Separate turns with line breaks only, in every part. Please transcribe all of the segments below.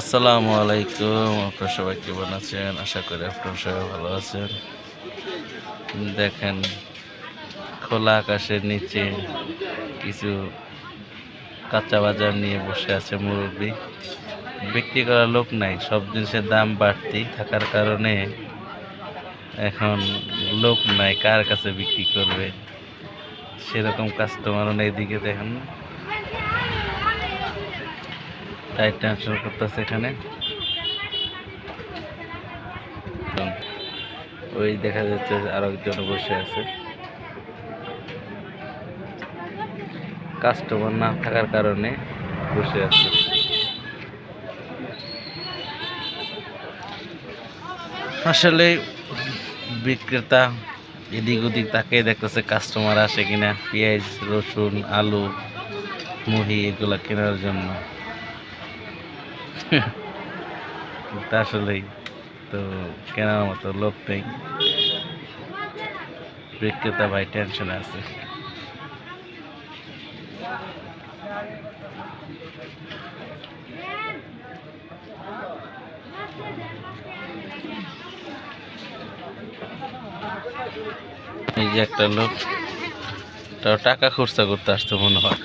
আসসালামু আলাইকুম, আপনারা সবাই কেমন আছেন? আশা করি আপনারা সবাই ভালো আছেন। দেখেন, খোলা আকাশের নিচে কিছু কাঁচা বাজার নিয়ে বসে আছে মুরব্বী। বিক্রি করার লোক নাই, সব জিনিসের দাম বাড়তি থাকার কারণে এখন লোক নাই কার কাছে বিক্রি করবে। সেরকম কাস্টমারও নেই দিকে দেখেন। তাই টেনশন করতেছে এখানে। ওই দেখা যাচ্ছে আরও একজন বসে আছে। কাস্টমার না থাকার কারণে বসে আছে। আসলে বিক্রেতা এদিক ওদিক তাকে দেখতেছে কাস্টমার আসে কিনা, পেঁয়াজ, রসুন, আলু মুহি এগুলা কেনার জন্য। আসলেই। তো কেনার মতো লোক নেই। বিক্রেতা ভাই টেনশনে আছে। এই যে একটা লোক টাকা খরচা করতে আসতো মনে হয়।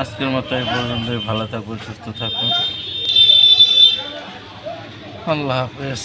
আজকের মতো এই পর্যন্তই। ভালো থাকুন সুস্থ থাকুন। আল্লাহ হাফেজ।